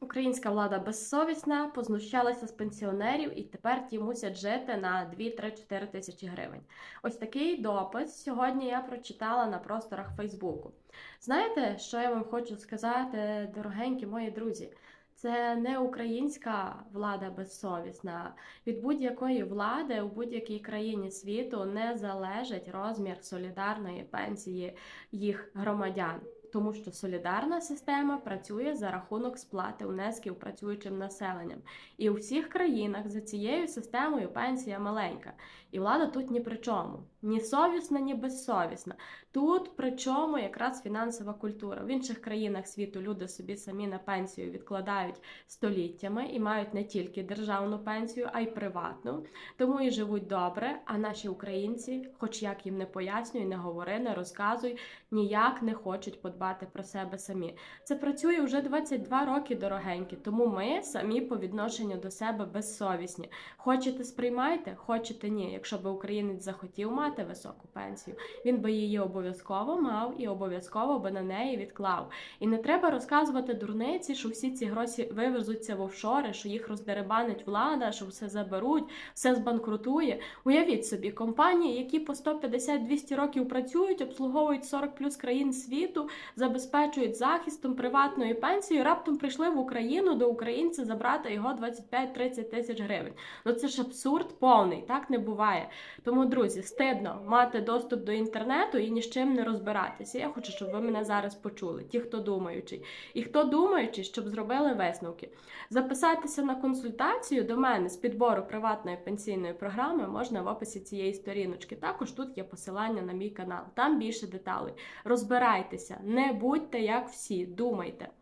Українська влада безсовісна, познущалася з пенсіонерів і тепер ті мусять жити на 2-3-4 тисячі гривень. Ось такий допис сьогодні я прочитала на просторах Фейсбуку. Знаєте, що я вам хочу сказати, дорогенькі мої друзі? Це не українська влада безсовісна. Від будь-якої влади у будь-якій країні світу не залежить розмір солідарної пенсії їх громадян. Тому що солідарна система працює за рахунок сплати внесків працюючим населенням. І у всіх країнах за цією системою пенсія маленька. І влада тут ні при чому. Ні совісна, ні безсовісна. Тут при чому якраз фінансова культура. В інших країнах світу люди собі самі на пенсію відкладають століттями і мають не тільки державну пенсію, а й приватну. Тому і живуть добре. А наші українці, хоч як їм не пояснюй, не говори, не розказуй, ніяк не хочуть подбати про себе самі. Це працює вже 22 роки, дорогенькі. Тому ми самі по відношенню до себе безсовісні. Хочете сприймайте, хочете ні. Якщо би українець захотів мати високу пенсію, він би її обов'язково мав і обов'язково би на неї відклав. І не треба розказувати дурниці, що всі ці гроші вивезуться в офшори, що їх роздеребанить влада, що все заберуть, все збанкрутує. Уявіть собі, компанії, які по 150-200 років працюють, обслуговують 40 плюс країн світу, забезпечують захистом приватної пенсії, раптом прийшли в Україну до українця забрати його 25-30 тисяч гривень. Ну це ж абсурд повний, так не буває. Тому, друзі, стидно мати доступ до інтернету і ні з чим не розбиратися. Я хочу, щоб ви мене зараз почули, ті, хто думаючий, і хто думаючий, щоб зробили висновки. Записатися на консультацію до мене з підбору приватної пенсійної програми можна в описі цієї сторіночки. Також тут є посилання на мій канал. Там більше деталей. Розбирайтеся, не будьте як всі, думайте.